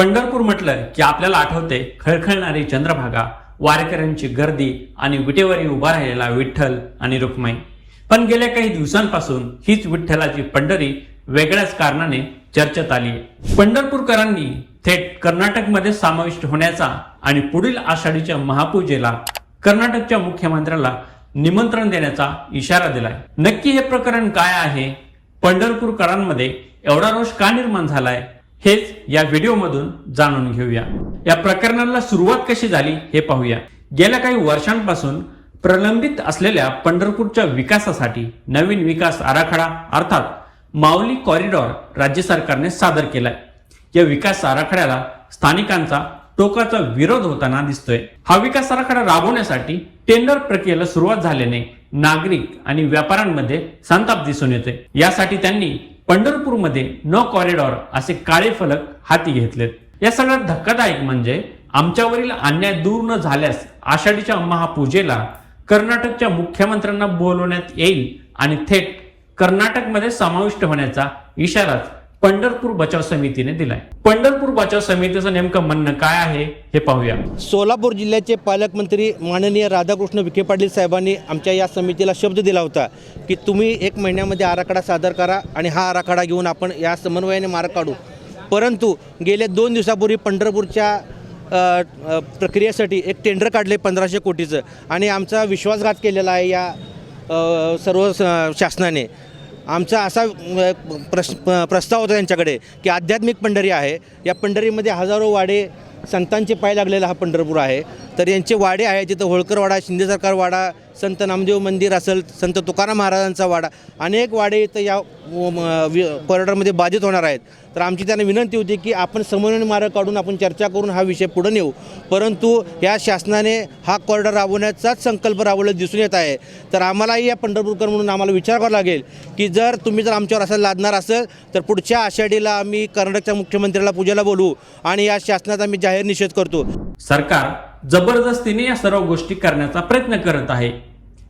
पंढरपूर म्हटलं की आपल्याला आठवते खळखळणारी चंद्रभागा वारकऱ्यांची गर्दी आणि विटेवरी उभा राहिलेला विठ्ठल आणि रुक्माई. पण गेल्या काही दिवसांपासून हीच विठ्ठलाची पंढरी वेगळ्याच कारणाने चर्चेत आली आहे. पंढरपूरकरांनी थेट कर्नाटकमध्ये समाविष्ट होण्याचा आणि पुढील आषाढीच्या महापूजेला कर्नाटकच्या मुख्यमंत्र्याला निमंत्रण देण्याचा इशारा दिलाय. नक्की हे प्रकरण काय आहे? पंढरपूरकरांमध्ये एवढा रोष का निर्माण झालाय? हेच या व्हिडिओमधून जाणून घेऊया. या प्रकरणाला सुरुवात कशी झाली हे पाहूया. गेल्या काही वर्षांपासून प्रलंबित असलेल्या पंढरपूरच्या विकासासाठी नवीन विकास आराखडा अर्थात माऊली कॉरिडॉर राज्य सरकारने सादर केलाय. या विकास आराखड्याला स्थानिकांचा टोकाचा विरोध होताना दिसतोय. हा विकास आराखडा राबवण्यासाठी टेंडर प्रक्रियेला सुरुवात झाल्याने नागरिक आणि व्यापाऱ्यांमध्ये संताप दिसून येतोय. यासाठी त्यांनी पंढरपूरमध्ये नो कॉरिडॉर असे काळे फलक हाती घेतलेत. या सगळ्यात धक्कादायक म्हणजे आमच्यावरील अन्याय दूर न झाल्यास आषाढीच्या महापूजेला कर्नाटकच्या मुख्यमंत्र्यांना बोलवण्यात येईल आणि थेट कर्नाटकमध्ये समाविष्ट होण्याचा इशाराच पंढरपूर बचाव समितीने दिलाय. पंढरपूर बचाव समितीचं नेमकं म्हणणं काय आहे हे पाहूया. सोलापूर जिल्ह्याचे पालकमंत्री माननीय राधाकृष्ण विखे पाटील साहेबांनी आमच्या या समितीला शब्द दिला होता की तुम्ही एक महिन्यामध्ये आराखडा सादर करा आणि हा आराखडा घेऊन आपण या समन्वयाने मार्ग काढू. परंतु गेल्या दोन दिवसापूर्वी पंढरपूरच्या प्रक्रियेसाठी एक टेंडर काढले पंधराशे कोटीचं आणि आमचा विश्वासघात केलेला आहे या सर्व शासनाने. आमचा असा प्रश प्रस्ताव होता त्यांच्याकडे की आध्यात्मिक पंढरी आहे. या पंढरीमध्ये हजारो वाडे संतांचे पाय लागलेला हा पंढरपूर आहे. तर यांचे वाडे आहे तिथं होळकर वाडा शिंदे सरकार वाडा संत नामदेव मंदिर असेल संत तुकाराम महाराजांचा वाडा. अनेक वाडे इथं या वि- कॉरिडॉरमध्ये बाधित होणार आहेत. तर आमची त्यांना विनंती होती की आपण समन्वय मार्ग काढून आपण चर्चा करून हा विषय पुढे नेऊ. परंतु या शासनाने हा कॉरिडॉर राबवण्याचाच संकल्प राबवला दिसून येत आहे. तर आम्हालाही या पंढरपूरकर म्हणून आम्हाला विचार करावा लागेल की जर तुम्ही जर आमच्यावर असं लादणार असेल तर पुढच्या आषाढीला आम्ही कर्नाटकच्या मुख्यमंत्र्याला पूजेला बोलू आणि या शासनाचा आम्ही जाहीर निषेध करतो. सरकार जबरदस्तीने या सर्व गोष्टी करण्याचा प्रयत्न करत आहे.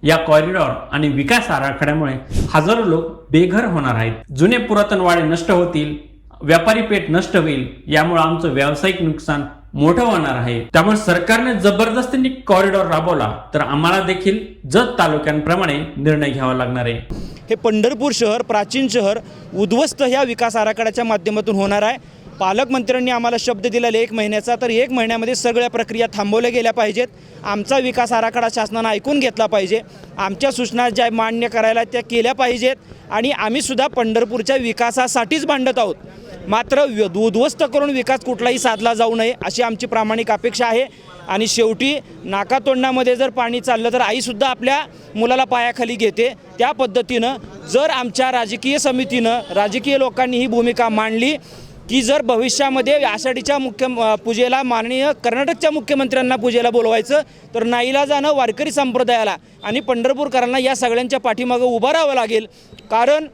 या कॉरिडॉर आणि विकास आराखड्यामुळे हजारो लोक बेघर होणार आहेत. जुने पुरातन वाडे नष्ट होतील व्यापारी पेठ नष्ट होईल यामुळे आमचं व्यावसायिक नुकसान मोठं होणार आहे. त्यामुळे सरकारने जबरदस्तीने कॉरिडॉर राबवला तर आम्हाला देखील जत तालुक्यांप्रमाणे निर्णय घ्यावा लागणार आहे. हे पंढरपूर शहर प्राचीन शहर उद्ध्वस्त ह्या विकास आराखड्याच्या माध्यमातून होणार आहे. पालकमंत्र्यांनी आम्हाला शब्द दिलेला एक महिन्याचा तर एक महिन्यामध्ये सगळ्या प्रक्रिया थांबवल्या गेल्या पाहिजेत. आमचा विकास आराखडा शासनानं ऐकून घेतला पाहिजे. आमच्या सूचना ज्या मान्य करायला त्या केल्या पाहिजेत. आणि आम्हीसुद्धा पंढरपूरच्या विकासासाठीच भांडत आहोत. मात्र उद्ध्वस्त करून विकास कुठलाही साधला जाऊ नये अशी आमची प्रामाणिक अपेक्षा आहे. आणि शेवटी नाकातोंडामध्ये जर पाणी चाललं तर आईसुद्धा आपल्या मुलाला पायाखाली घेते. त्या पद्धतीनं जर आमच्या राजकीय समितीनं राजकीय लोकांनी ही भूमिका मांडली की जर भविष्यामध्ये आषाढीच्या मुख्य पूजेला माननीय कर्नाटकच्या मुख्यमंत्र्यांना पूजेला बोलवायचं तर नाईला जाणं वारकरी संप्रदायाला आणि पंढरपूरकरांना या सगळ्यांच्या पाठीमागं उभं राहावं लागेल. कारण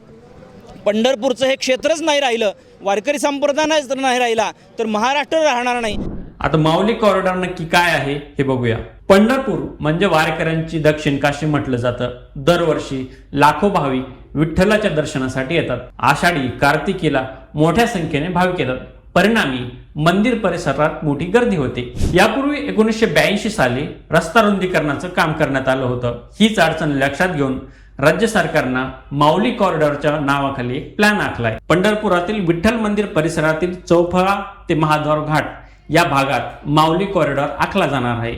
पंढरपूरचं हे क्षेत्रच नाही राहिलं वारकरी संप्रदायच जर नाही राहिला तर महाराष्ट्र राहणार नाही. आता माऊली कॉरिडॉर नक्की काय आहे हे बघूया. पंढरपूर म्हणजे वारकऱ्यांची दक्षिण काशी म्हटलं जातं. दरवर्षी लाखो भावी विठ्ठलाच्या दर्शनासाठी येतात. आषाढी कार्तिकीला मोठ्या संख्येने भाविक येतात. परिणामी मंदिर परिसरात मोठी गर्दी होते. यापूर्वी एकोणीसशे ब्याऐंशी साली रस्ता रुंदीकरणाचं काम करण्यात आलं होतं. हीच अडचण लक्षात घेऊन राज्य सरकारनं माऊली कॉरिडॉरच्या नावाखाली एक प्लॅन आखलाय. पंढरपुरातील विठ्ठल मंदिर परिसरातील चौफळा ते महाद्वार घाट या भागात माऊली कॉरिडॉर आखला जाणार आहे.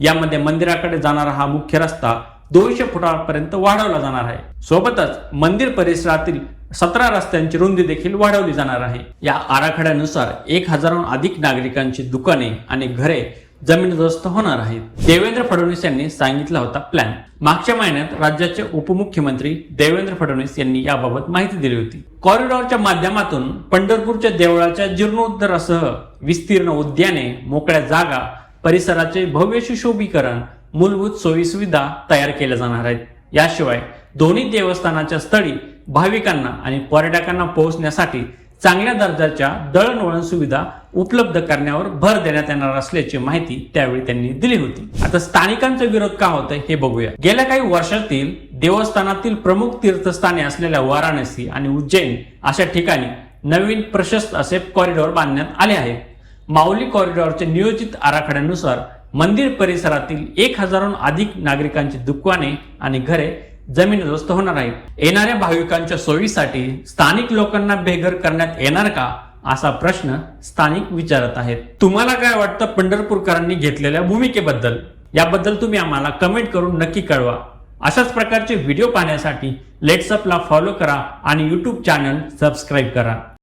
यामध्ये मंदिराकडे जाणारा हा मुख्य रस्ता दोनशे फुटापर्यंत वाढवला जाणार आहे. सोबतच मंदिर परिसरातील सतरा रस्त्यांची रुंदी देखील वाढवली जाणार आहे. या आराखड्यानुसार एक हजाराहून अधिक नागरिकांची दुकाने आणि घरे जमीनदोस्त होणार आहेत. देवेंद्र फडणवीस यांनी सांगितला होता प्लॅन मागच्या महिन्यात राज्याचे उपमुख्यमंत्री देवेंद्र फडणवीस यांनी याबाबत माहिती दिली होती. कॉरिडॉरच्या माध्यमातून पंढरपूरच्या देवळाच्या जीर्णोद्धारासह विस्तीर्ण उद्याने मोकळ्या जागा परिसराचे भव्य सुशोभीकरण मूलभूत सोयीसुविधा तयार केल्या जाणार आहेत. याशिवाय दोन्ही देवस्थानाच्या स्थळी भाविकांना आणि पर्यटकांना पोहोचण्यासाठी चांगल्या दर्जाच्या दळणवळण सुविधा उपलब्ध करण्यावर भर देण्यात येणार असल्याची माहिती त्यावेळी त्यांनी दिली होती. आता स्थानिकांचा विरोध का होतोय हे बघूया. गेल्या काही वर्षातील देवस्थानातील प्रमुख तीर्थस्थाने असलेल्या वाराणसी आणि उज्जैन अशा ठिकाणी नवीन प्रशस्त असे कॉरिडॉर बांधण्यात आले आहे माऊली कॉरिडॉरच्या नियोजित आराखड्यानुसार मंदिर परिसरातील एक हजारहून अधिक नागरिकांची दुकाने आणि घरे जमीन जमीनदोस्त होणार आहे. येणाऱ्या भाविकांच्या सोयीसाठी स्थानिक लोकांना बेघर करण्यात येणार का असा प्रश्न स्थानिक विचारत आहेत. तुम्हाला काय वाटतं पंढरपूरकरांनी घेतलेल्या भूमिकेबद्दल? याबद्दल तुम्ही आम्हाला कमेंट करून नक्की कळवा. अशाच प्रकारचे व्हिडिओ पाहण्यासाठी लेट्सअपला फॉलो करा आणि यूट्यूब चॅनल सबस्क्राईब करा.